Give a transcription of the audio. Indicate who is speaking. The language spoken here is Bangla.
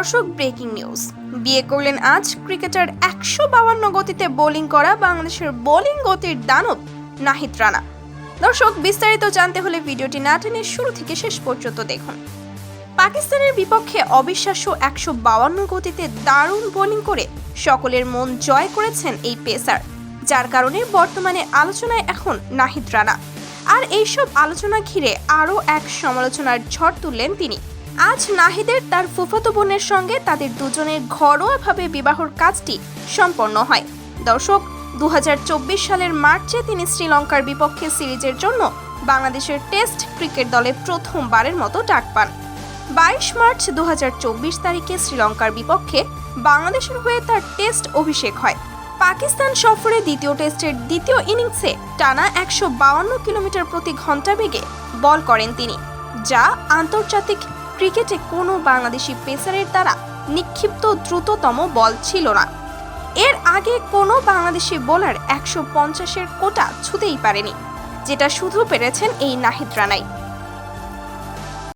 Speaker 1: দর্শক ব্রেকিং নিউজ। বিয়ে করলেন আজ ক্রিকেটার একশো বাউান্ন গতিতে বোলিং করা বাংলাদেশের বোলিং গতির দানব নাহিদ রানা। দর্শক, বিস্তারিত জানতে হলে ভিডিওটি না টেনে শুরু থেকে শেষ পর্যন্ত দেখুন। পাকিস্তানের বিপক্ষে অবিশ্বাস্য একশো বাউান্ন গতিতে দারুণ বোলিং করে সকলের মন জয় করেছেন এই পেসার, যার কারণে বর্তমানে আলোচনায় এখন নাহিদ রানা। আর এইসব আলোচনা ঘিরে আরও এক সমালোচনার ঝড় তুললেন তিনি। আজ নাহিদের তার ফুফাতো বোনের সঙ্গে তাদের দুজনের ঘরোয়াভাবে বিবাহর কাজটি সম্পন্ন হয়। দর্শক, দুহাজার চব্বিশ সালের মার্চে তিনি শ্রীলঙ্কার বিপক্ষে সিরিজের জন্য বাংলাদেশের টেস্ট ক্রিকেট দলে প্রথমবারের মতো ডাক পান। বাইশ মার্চ দুহাজার চব্বিশ তারিখে শ্রীলঙ্কার বিপক্ষে বাংলাদেশের হয়ে তার টেস্ট অভিষেক হয়। পাকিস্তান সফরে দ্বিতীয় টেস্টের দ্বিতীয় ইনিংসে টানা একশো কিলোমিটার প্রতি ঘণ্টা বেগে বল করেন তিনি, যা আন্তর্জাতিক ক্রিকেটে কোনো বাংলাদেশি পেসারের দ্বারা নিক্ষিপ্ত দ্রুততম বল ছিল না। এর আগে কোনো বাংলাদেশি বোলার একশো পঞ্চাশের কোটা ছুতেই পারেনি, যেটা শুধু পেরেছেন এই নাহিদ রানাই।